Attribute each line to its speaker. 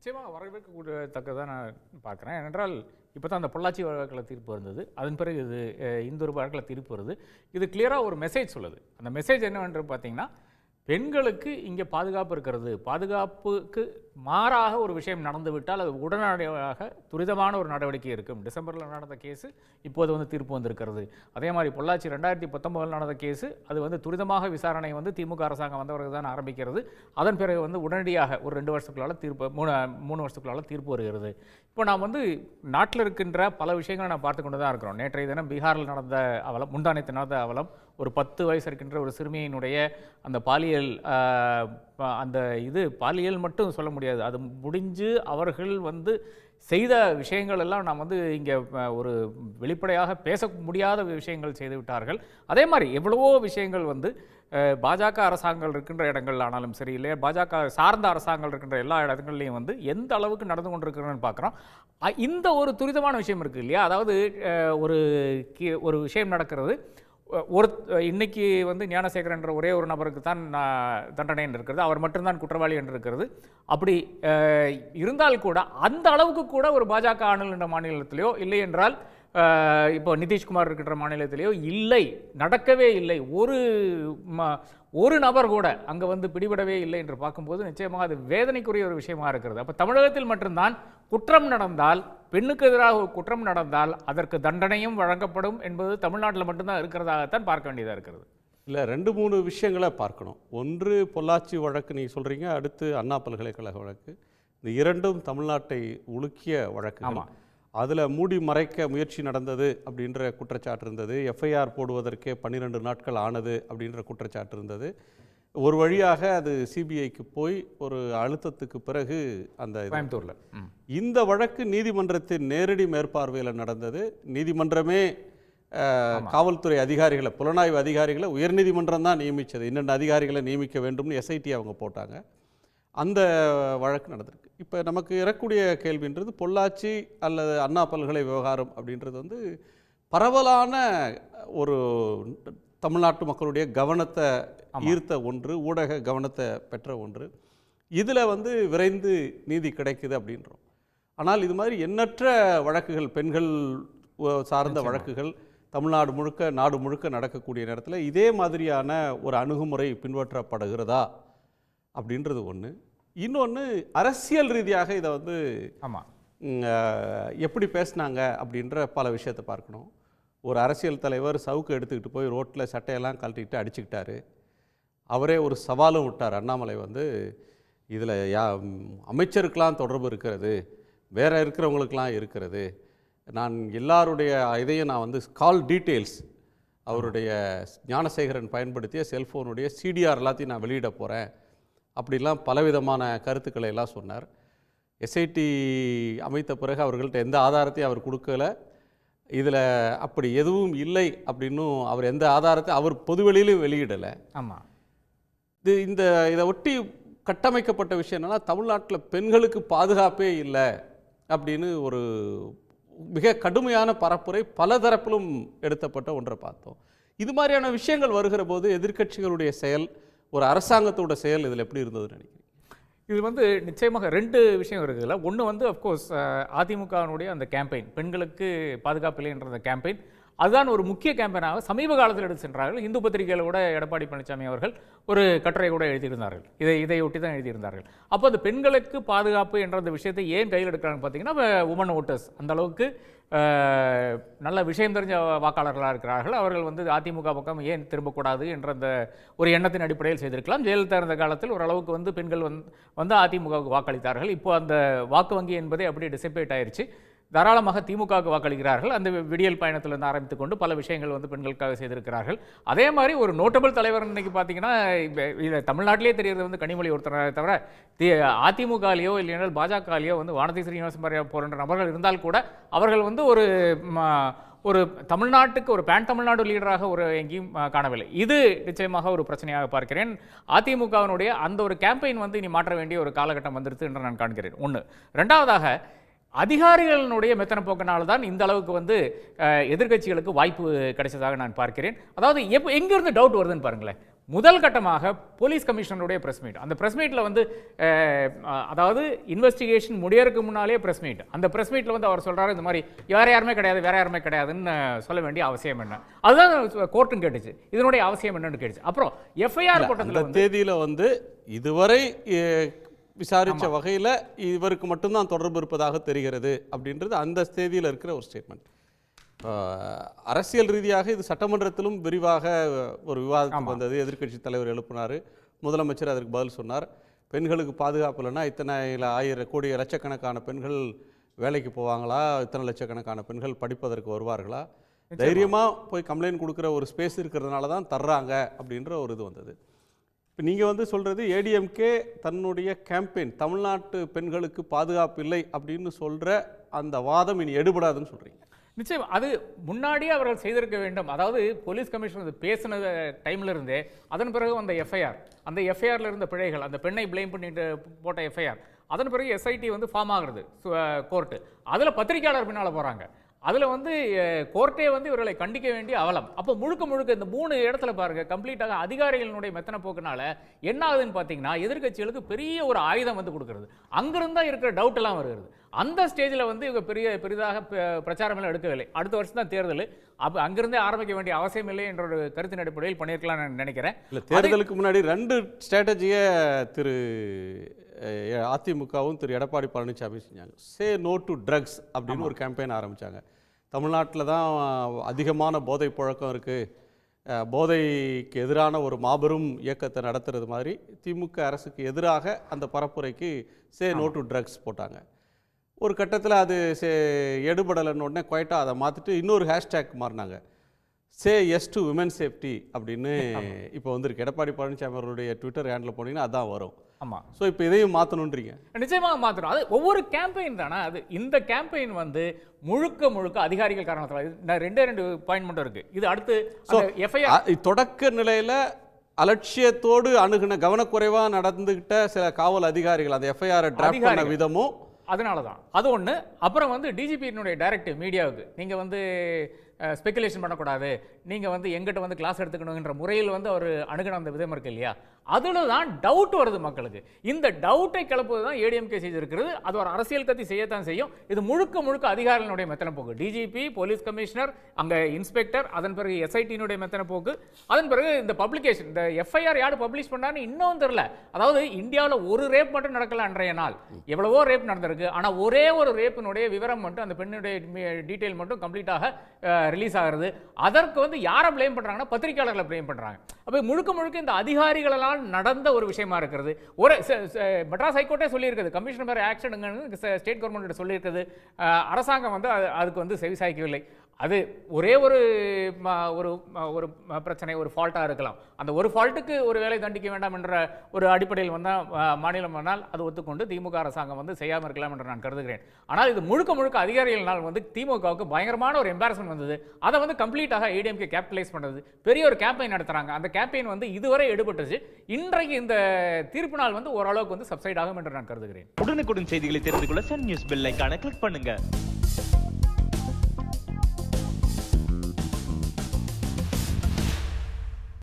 Speaker 1: நிச்சயமாக வரவேற்கக்கூடியத்தக்கதாக நான் பார்க்குறேன். ஏனென்றால் இப்போ தான் அந்த பொள்ளாச்சி வழக்கில் தீர்ப்பு வந்தது. அதன் பிறகு இது இந்த ஒரு வழக்கில் தீர்ப்பு வருது. இது கிளியராக ஒரு மெசேஜ் சொல்லுது. அந்த மெசேஜ் என்னவென்று பார்த்தீங்கன்னா பெண்களுக்கு இங்கே பாதுகாப்பு இருக்கிறது. பாதுகாப்புக்கு மாறாக ஒரு விஷயம் நடந்துவிட்டால் அது உடனடியாக துரிதமான ஒரு நடவடிக்கை இருக்கும். டிசம்பரில் நடந்த கேஸு இப்போது வந்து தீர்ப்பு வந்திருக்கிறது. அதே மாதிரி பொள்ளாச்சி ரெண்டாயிரத்தி பத்தொன்பதில் நடந்த கேஸு அது வந்து துரிதமாக விசாரணை வந்து திமுக அரசாங்கம் வந்தவர்கள் தான் ஆரம்பிக்கிறது. அதன் பிறகு வந்து உடனடியாக ஒரு ரெண்டு வருஷத்துக்குள்ளால தீர்ப்பு மூணு மூணு வருஷத்துக்குள்ளால தீர்ப்பு வருகிறது. இப்போ நாம் வந்து நாட்டில் இருக்கின்ற பல விஷயங்களை நான் பார்த்து கொண்டு தான் இருக்கிறோம். நேற்றைய தினம் பீகாரில் நடந்த அவலம் முந்தானத்து நடந்த அவலம் ஒரு பத்து வயசு இருக்கின்ற ஒரு சிறுமியினுடைய அந்த பாலியல் அந்த இது பாலியல் மட்டும் சொல்ல முடியாது. அது முடிஞ்சு அவர்கள் வந்து செய்த விஷயங்கள் எல்லாம் நாம் வந்து இங்கே ஒரு வெளிப்படையாக பேச முடியாத விஷயங்கள் செய்து விட்டார்கள். அதே மாதிரி எவ்வளவோ விஷயங்கள் வந்து பாஜக அரசாங்கம் இருக்கின்ற இடங்கள் ஆனாலும் சரி இல்லையா பாஜக சார்ந்த அரசாங்கம் இருக்கின்ற எல்லா இடங்கள்லையும் வந்து எந்த அளவுக்கு நடந்து கொண்டிருக்கிறோன்னு பார்க்குறோம். இந்த ஒரு துரிதமான விஷயம் இருக்குது இல்லையா? அதாவது ஒரு ஒரு விஷயம் நடக்கிறது. ஒரு இன்னைக்கு வந்து ஞானசேகரன் என்ற ஒரே ஒரு நபருக்கு தான் நான் தண்டனை என்று இருக்கிறது. அவர் மட்டும்தான் குற்றவாளி என்று இருக்கிறது. அப்படி இருந்தால் கூட அந்த அளவுக்கு கூட ஒரு பாஜக ஆளுகின்ற மாநிலத்திலேயோ இல்லை என்றால் இப்போ நிதிஷ்குமார் இருக்கின்ற மாநிலத்திலேயோ இல்லை நடக்கவே இல்லை. ஒரு ம- ஒரு நபர் கூட அங்கே வந்து பிடிபடவே இல்லை என்று பார்க்கும்போது நிச்சயமாக அது வேதனைக்குரிய ஒரு விஷயமாக இருக்கிறது. அப்போ தமிழகத்தில் மட்டும்தான் குற்றம் நடந்தால் பெண்ணுக்கு எதிராக ஒரு குற்றம் நடந்தால் அதற்கு தண்டனையும் வழங்கப்படும் என்பது தமிழ்நாட்டில் மட்டும்தான் இருக்கிறதாகத்தான் பார்க்க வேண்டியதாக இருக்கிறது.
Speaker 2: இல்லை ரெண்டு மூணு விஷயங்களை பார்க்கணும். ஒன்று பொள்ளாச்சி வழக்கு நீங்கள் சொல்கிறீங்க அடுத்து அண்ணா பல்கலைக்கழக வழக்கு. இந்த இரண்டும் தமிழ்நாட்டை உலுக்கிய வழக்குகள்.
Speaker 1: ஆமா.
Speaker 2: அதில் மூடி மறைக்க முயற்சி நடந்தது அப்படின்ற குற்றச்சாட்டு இருந்தது. எஃப்ஐஆர் போடுவதற்கே பன்னிரெண்டு நாட்கள் ஆனது அப்படின்ற குற்றச்சாட்டு இருந்தது. ஒரு வழியாக அது சிபிஐக்கு போய் ஒரு அழுத்தத்துக்கு பிறகு அந்த
Speaker 1: கோயம்புத்தூரில்.
Speaker 2: இந்த வழக்கு நீதிமன்றத்தின் நேரடி மேற்பார்வையில் நடந்தது. நீதிமன்றமே காவல்துறை அதிகாரிகளை புலனாய்வு அதிகாரிகளை உயர்நீதிமன்றம் தான் நியமித்தது இன்னென்ன அதிகாரிகளை நியமிக்க வேண்டும்னு எஸ்ஐடி அவங்க போட்டாங்க. அந்த வழக்கு நடந்திருக்கு. இப்போ நமக்கு இறக்கூடிய கேள்வின்றது பொள்ளாச்சி அல்லது அண்ணா பல்கலை விவகாரம் அப்படின்றது வந்து பரவலான ஒரு தமிழ்நாட்டு மக்களுடைய கவனத்தை ஈர்த்த ஒன்று ஊடக கவனத்தை பெற்ற ஒன்று. இதில் வந்து விரைந்து நீதி கிடைக்குது அப்படின்றோம். ஆனால் இது மாதிரி எண்ணற்ற வழக்குகள் பெண்கள் சார்ந்த வழக்குகள் தமிழ்நாடு முழுக்க நாடு முழுக்க நடக்கக்கூடிய நேரத்தில் இதே மாதிரியான ஒரு அணுகுமுறை பின்பற்றப்படுகிறதா? அப்படின்றது ஒன்று இன்னொன்று அரசியல் ரீதியாக இதை வந்து
Speaker 1: ஆமாம்
Speaker 2: எப்படி பேசுனாங்க அப்படின்ற பல விஷயத்தை பார்க்கணும். ஒரு அரசியல் தலைவர் சவுக்கு எடுத்துக்கிட்டு போய் ரோட்டில் சட்டையெல்லாம் கழட்டிக்கிட்டு அடிச்சுக்கிட்டாரு. அவரே ஒரு சவாலும் விட்டார். அண்ணாமலை வந்து இதில் யா அமைச்சருக்கெலாம் தொடர்பு இருக்கிறது வேறு இருக்கிறவங்களுக்கெலாம் இருக்கிறது. நான் எல்லாருடைய இதையும் நான் வந்து கால் டீட்டெயில்ஸ் அவருடைய ஞானசேகரன் பயன்படுத்திய செல்ஃபோனுடைய சிடிஆர் எல்லாத்தையும் நான் வெளியிட போகிறேன் அப்படிலாம் பலவிதமான கருத்துக்களை எல்லாம் சொன்னார். எஸ்ஐடி அமைத்த பிறகு அவர்கள்ட்ட எந்த ஆதாரத்தையும் அவர் கொடுக்கல. இதில் அப்படி எதுவும் இல்லை அப்படின்னும் அவர் எந்த ஆதாரத்தை அவர் பொதுவெளியிலும் வெளியிடலை.
Speaker 1: ஆமாம்
Speaker 2: இது இந்த இதை ஒட்டி கட்டமைக்கப்பட்ட விஷயம் என்னன்னா தமிழ்நாட்டில் பெண்களுக்கு பாதுகாப்பே இல்லை அப்படின்னு ஒரு மிக கடுமையான பரப்புரை பல தரப்பிலும் எடுத்தப்பட்ட ஒன்றை பார்த்தோம். இது மாதிரியான விஷயங்கள் வருகிற போது எதிர்க்கட்சிகளுடைய செயல் ஒரு அரசாங்கத்தோட செயல் இதில் எப்படி இருந்ததுன்னு நினைக்கிறீங்க?
Speaker 1: இது வந்து நிச்சயமாக ரெண்டு விஷயம் இருக்குதுல்ல ஒன்று வந்து அஃப்கோர்ஸ் அதிமுகவினுடைய அந்த கேம்பெயின் பெண்களுக்கு பாதுகாப்பு இல்லைன்ற அந்த கேம்பெயின் அதுதான் ஒரு முக்கிய கேம்பெயினாக சமீப காலத்தில் எடுத்து சென்றார்கள். இந்து பத்திரிகையில் கூட எடப்பாடி பழனிசாமி அவர்கள் ஒரு கட்டுரை கூட எழுதியிருந்தார்கள். இதை இதையொட்டி தான் எழுதியிருந்தார்கள். அப்போ அந்த பெண்களுக்கு பாதுகாப்பு என்ற அந்த விஷயத்தை ஏன் கையில் எடுக்கிறாங்கன்னு பார்த்தீங்கன்னா உமன் ஓட்டர்ஸ் அந்த அளவுக்கு நல்ல விஷயம் தெரிஞ்ச வாக்காளர்களாக இருக்கிறார்கள். அவர்கள் வந்து அதிமுக பக்கம் ஏன் திரும்பக்கூடாது என்ற அந்த ஒரு எண்ணத்தின் அடிப்படையில் செய்திருக்கலாம். ஜெயலலிதா இருந்த காலத்தில் ஓரளவுக்கு வந்து பெண்கள் வந்து வந்து அதிமுகவுக்கு வாக்களித்தார்கள். இப்போ அந்த வாக்கு வங்கி என்பதே அப்படியே டிசைபேட் ஆயிடுச்சு தாராளமாக திமுகவுக்கு வாக்களிக்கிறார்கள். அந்த விடியல் பயணத்திலிருந்து ஆரம்பித்து கொண்டு பல விஷயங்கள் வந்து பெண்களுக்காக செய்திருக்கிறார்கள். அதே மாதிரி ஒரு நோட்டபிள் தலைவர் இன்னைக்கு பார்த்தீங்கன்னா இப்ப தமிழ்நாட்டிலே தெரியறது வந்து கனிமொழி ஒருத்தரை தவிர தி- அதிமுகலையோ இல்லைனால் பாஜகலையோ வந்து வானதி ஸ்ரீனிவாசன் பாரியா போன்ற நபர்கள் இருந்தால் கூட அவர்கள் வந்து ஒரு ஒரு தமிழ்நாட்டுக்கு ஒரு பேன் தமிழ்நாடு லீடராக ஒரு எங்கேயும் காணவில்லை. இது நிச்சயமாக ஒரு பிரச்சனையாக பார்க்கிறேன். அதிமுகவினுடைய அந்த ஒரு கேம்பெயின் வந்து இனி மாற்ற வேண்டிய ஒரு காலகட்டம் வந்துருது என்று நான் காண்கிறேன். ஒன்று ரெண்டாவதாக அதிகாரிகளினுடைய மெத்தன போக்கினால தான் இந்த அளவுக்கு வந்து அஹ், எதிர்க்கட்சிகளுக்கு வாய்ப்பு கிடைச்சதாக நான் பார்க்கிறேன். அதாவது எப்போ எங்கிருந்து டவுட் வருதுன்னு பாருங்களேன். முதல் கட்டமாக போலீஸ் கமிஷனருடைய பிரஸ் மீட் அந்த பிரஸ் மீட்டில் வந்து அதாவது இன்வெஸ்டிகேஷன் முடியறதுக்கு முன்னாலே பிரஸ் மீட் அந்த பிரஸ் மீட்டில் வந்து அவர் சொல்றாரு இந்த மாதிரி வேற யாருமே கிடையாது வேற யாருமே கிடையாதுன்னு சொல்ல வேண்டிய அவசியம் என்ன? அதுதான் கோர்ட்டும் கேட்டுச்சு. இதனுடைய அவசியம் என்னன்னு கேட்டுச்சு. அப்புறம் எஃப்ஐஆர் வந்து
Speaker 2: தேதியில வந்து இதுவரை எ, விசாரிச்ச வகையில இவருக்கு மட்டும்தான் தொடர்பு இருப்பதாக தெரிகிறது அப்படின்றது அந்த தேதியில இருக்கிற ஒரு ஸ்டேட்மெண்ட் அரசியல் ரீதியாக இது சட்டமன்றத்திலும் விரிவாக ஒரு விவாதத்துக்கு வந்தது. எதிர்க்கட்சி தலைவர் எழுப்பினார். முதலமைச்சர் அதற்கு பதில் சொன்னார். பெண்களுக்கு பாதுகாப்பு இல்லைன்னா இத்தனை ஆயிரம் கோடி லட்சக்கணக்கான பெண்கள் வேலைக்கு போவாங்களா? இத்தனை லட்சக்கணக்கான பெண்கள் படிப்பதற்கு வருவார்களா? தைரியமா போய் கம்ப்ளைண்ட் கொடுக்குற ஒரு ஸ்பேஸ் இருக்கிறதுனால தான் தர்றாங்க அப்படின்ற ஒரு இது வந்தது. இப்போ நீங்கள் வந்து சொல்கிறது ஏடிஎம்கே தன்னுடைய கேம்பெயின் தமிழ்நாட்டு பெண்களுக்கு பாதுகாப்பு இல்லை அப்படின்னு சொல்கிற அந்த வாதம் இனி எடுபடாதுன்னு சொல்கிறீங்க
Speaker 1: நிச்சயம் அது முன்னாடியே அவர்கள் செய்திருக்க வேண்டும். அதாவது போலீஸ் கமிஷனர் இது பேசின டைம்ல இருந்தே அதன் பிறகு அந்த எஃப்ஐஆர் அந்த எஃப்ஐஆரில் இருந்த பிழைகள் அந்த பெண்ணை ப்ளேம் பண்ணிட்டு போட்ட எஃப்ஐஆர் அதன் பிறகு எஸ்ஐடி வந்து ஃபார்ம் ஆகுறது கோர்ட்டு அதில் பத்திரிக்கையாளர் பின்னால் போகிறாங்க அதில் வந்து கோர்ட்டே வந்து இவர்களை கண்டிக்க வேண்டிய அவலம். அப்போ முழுக்க முழுக்க இந்த மூணு இடத்துல பாருங்க கம்ப்ளீட்டாக அதிகாரிகளினுடைய மெத்தனை போக்குனால என்ன ஆகுதுன்னு பார்த்தீங்கன்னா எதிர்க்கட்சிகளுக்கு பெரிய ஒரு ஆயுதம் வந்து கொடுக்கறது. அங்கிருந்தா இருக்கிற டவுட் எல்லாம் வருகிறது. அந்த ஸ்டேஜில் வந்து இவங்க பெரிய பெரிதாக ப- பிரச்சாரம் எல்லாம் எடுக்கவில்லை. அடுத்த வருஷம் தான் தேர்தல். அப்போ அங்கிருந்தே ஆரம்பிக்க வேண்டிய அவசியம் இல்லை என்ற ஒரு கருத்தின் அடிப்படையில் பண்ணியிருக்கலாம்னு நான் நினைக்கிறேன்.
Speaker 2: இல்லை தேர்தலுக்கு முன்னாடி ரெண்டு ஸ்ட்ராட்டஜியை திரு அதிமுகவும் திரு எடப்பாடி பழனிசாமி செஞ்சாங்க. சே நோ டு ட்ரக்ஸ் அப்படின்னு ஒரு கேம்பெயின் ஆரம்பிச்சாங்க. தமிழ்நாட்டில் தான் அதிகமான போதை புழக்கம் இருக்குது போதைக்கு எதிரான ஒரு மாபெரும் இயக்கத்தை நடத்துறது மாதிரி திமுக அரசுக்கு எதிராக அந்த பரப்புரைக்கு சே நோ டு ட்ரக்ஸ் போட்டாங்க. ஒரு கட்டத்தில் அது சே எடுபடலைன்னு உடனே குவைட்டாக அதை மாற்றிட்டு இன்னொரு hashtag மாறினாங்க. Say yes to women safety அப்படின்னு இப்போ வந்திருக்கு. எடப்பாடி பழனிசாமி அவருடைய ட்விட்டர் ஹேண்டில் போனீங்கன்னா அதான் வரும்.
Speaker 1: ஆமாம்
Speaker 2: ஸோ இப்போ இதையும் மாற்றணுன்றீங்க
Speaker 1: நிச்சயமாக மாத்திரம் அது ஒவ்வொரு கேம்பெயின் தானே? அது இந்த கேம்பெயின் வந்து முழுக்க முழுக்க அதிகாரிகள் காரணத்தால் ரெண்டே ரெண்டு பாயிண்ட் மட்டும் இருக்கு. இது அடுத்து எஃப்ஐஆர்
Speaker 2: தொடக்க நிலையில் அலட்சியத்தோடு அணுகுன கவனக்குறைவாக நடந்துகிட்ட சில காவல் அதிகாரிகள் அந்த எஃப்ஐஆரை டிராப் பண்ண. விதமும்
Speaker 1: அதனால தான் அது ஒன்று அப்புறம் வந்து டிஜிபியினுடைய டைரக்டிவ் மீடியாவுக்கு நீங்கள் வந்து ஸ்பெகுலேஷன் பண்ணக்கூடாது. நீங்கள் வந்து எங்கிட்ட வந்து கிளாஸ் எடுத்துக்கணுங்கிற முறையில் வந்து அவர் அணுகின அந்த விதம் இருக்கு இல்லையா? அதில் தான் டவுட் வருது மக்களுக்கு. இந்த டவுட்டை கிளப்புவது தான் ஏடிஎம்கே செய்திருக்கிறது அது ஒரு அரசியல் கத்தி செய்யத்தான் செய்யும். இது முழுக்க முழுக்க அதிகாரிகளுடைய மெத்தனை போக்கு. டிஜிபி போலீஸ் கமிஷனர் அங்கே இன்ஸ்பெக்டர் அதன் பிறகு எஸ்ஐடியினுடைய மெத்தனை போக்கு. அதன் பிறகு இந்த பப்ளிகேஷன் இந்த எஃப்ஐஆர் யார் பப்ளிஷ் பண்ணான்னு இன்னும் தெரில அதாவது இந்தியாவில் ஒரு ரேப் மட்டும் நடக்கல அன்றைய நாள். எவ்வளவோ ரேப் நடந்திருக்கு. ஆனால் ஒரே ஒரு ரேப்பினுடைய விவரம் மட்டும் அந்த பெண்ணுடைய டீட்டெயில் மட்டும் கம்ப்ளீட்டாக ரிலீஸ் ஆகிறது அதற்கு வந்து யாரை ப்ளேம் பண்ணுறாங்கன்னா பத்திரிக்கையாளர்களை ப்ளேம் பண்ணுறாங்க அப்போ முழுக்க முழுக்க இந்த அதிகாரிகளால் நடந்த ஒரு விஷயமா இருக்கிறது. ஒரு மெட்ராஸ் ஹைகோர்ட்டே சொல்லியிருக்குது. கமிஷனர் மேலே ஸ்டேட் கவர்மெண்ட் சொல்லியிருக்குது. அரசாங்கம் வந்து அது- அதுக்கு வந்து செவிசாய்க்கவில்லை அது ஒரே ஒரு ம- ஒரு ஒரு பிரச்சனை ஒரு ஃபால்ட்டாக இருக்கலாம். அந்த ஒரு ஃபால்ட்டுக்கு ஒரு வேலை தண்டிக்க வேண்டாம் என்ற ஒரு அடிப்படையில் வந்தால் மாநிலம் வந்தால் அது ஒத்துக்கொண்டு திமுக அரசாங்கம் வந்து செய்யாமல் இருக்கலாம் என்று நான் கருதுகிறேன். ஆனால் இது முழுக்க முழுக்க அதிகாரிகள்னால் வந்து திமுகவுக்கு பயங்கரமான ஒரு எம்பாரஸ்மெண்ட் வந்தது. அதை வந்து கம்ப்ளீட்டாக ஏடிஎம்கே கேபிட்டலைஸ் பண்ணுறது பெரிய ஒரு கேம்பெயின் நடத்துகிறாங்க அந்த கேம்பெயின் வந்து இதுவரை எடுபட்டுச்சு. இன்றைக்கு இந்த தீர்ப்பு நாள் வந்து ஓரளவுக்கு வந்து சப்சைட் ஆகும் என்று நான் கருதுகிறேன்.
Speaker 3: உடனுக்குடன் செய்திகளை தெரிந்து கொள்ள சன் நியூஸ் பெல் ஐகானை கிளிக் பண்ணுங்கள்